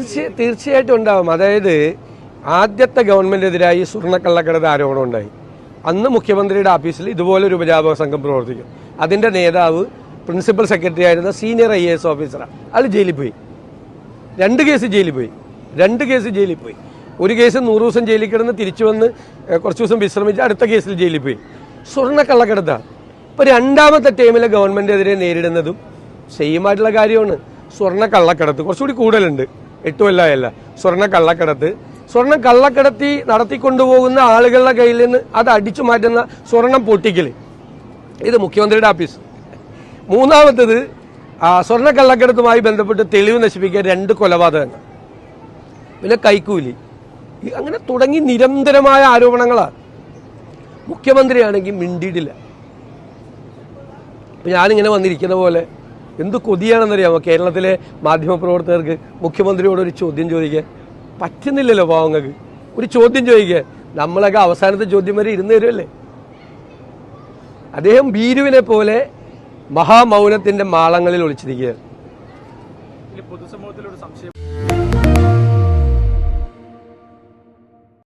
തീർച്ച തീർച്ചയായിട്ടും ഉണ്ടാവും. അതായത് ആദ്യത്തെ ഗവൺമെന്റിനെതിരായി സ്വർണക്കള്ളക്കടത്ത് ആരോപണം ഉണ്ടായി. അന്ന് മുഖ്യമന്ത്രിയുടെ ഓഫീസിൽ ഇതുപോലെ ഒരു ഉപജാപക സംഘം പ്രവർത്തിക്കും. അതിന്റെ നേതാവ് പ്രിൻസിപ്പൽ സെക്രട്ടറി ആയിരുന്ന സീനിയർ ഐ എ എസ് ഓഫീസറാണ് അയാൾ ജയിലിൽ പോയി. രണ്ട് കേസ് ജയിലിൽ പോയി. രണ്ട് കേസ് ജയിലിൽ പോയി. ഒരു കേസ് നൂറ് ദിവസം ജയിലിൽ കിടന്ന് തിരിച്ചു വന്ന് കുറച്ച് ദിവസം വിശ്രമിച്ച് അടുത്ത കേസിൽ ജയിലിൽ പോയി. സ്വർണക്കള്ളക്കടത്താണ് ഇപ്പൊ രണ്ടാമത്തെ ടൈമിലെ ഗവൺമെന്റിനെതിരെ നേരിടുന്നതും സെയിം ആയിട്ടുള്ള കാര്യമാണ്. സ്വർണക്കള്ളക്കടത്ത് കുറച്ചുകൂടി കൂടുതലുണ്ട്. എട്ട് കൊല്ലമായല്ല സ്വർണ കള്ളക്കടത്ത്. സ്വർണം കള്ളക്കടത്തി നടത്തിക്കൊണ്ടുപോകുന്ന ആളുകളുടെ കയ്യിൽ നിന്ന് അത് അടിച്ചു മാറ്റുന്ന സ്വർണം പൊട്ടിക്കൽ ഇത് മുഖ്യമന്ത്രിയുടെ ഓഫീസ് മൂന്നാമത്തത് സ്വർണ കള്ളക്കടത്തുമായി ബന്ധപ്പെട്ട് തെളിവ് നശിപ്പിക്കാൻ രണ്ട് കൊലപാതകങ്ങൾ. പിന്നെ കൈക്കൂലി. അങ്ങനെ തുടങ്ങി നിരന്തരമായ ആരോപണങ്ങളാണ്. മുഖ്യമന്ത്രിയാണെങ്കിൽ മിണ്ടിയിട്ടില്ല. ഞാനിങ്ങനെ വന്നിരിക്കുന്ന പോലെ എന്ത് കൊതിയാണെന്നറിയാമോ കേരളത്തിലെ മാധ്യമപ്രവർത്തകർക്ക്? മുഖ്യമന്ത്രിയോട് ഒരു ചോദ്യം ചോദിക്കാൻ പറ്റുന്നില്ലല്ലോ പാവങ്ങൾക്ക് ഒരു ചോദ്യം ചോദിക്കുക നമ്മളൊക്കെ അവസാനത്തെ ചോദ്യം വരെ ഇരുന്ന് തരുമല്ലേ അദ്ദേഹം ഭീരുവിനെ പോലെ മഹാമൗനത്തിന്റെ മാളങ്ങളിൽ ഒളിച്ചിരിക്കുകയാണ്. പൊതുസമൂഹത്തിലൊരു സംശയം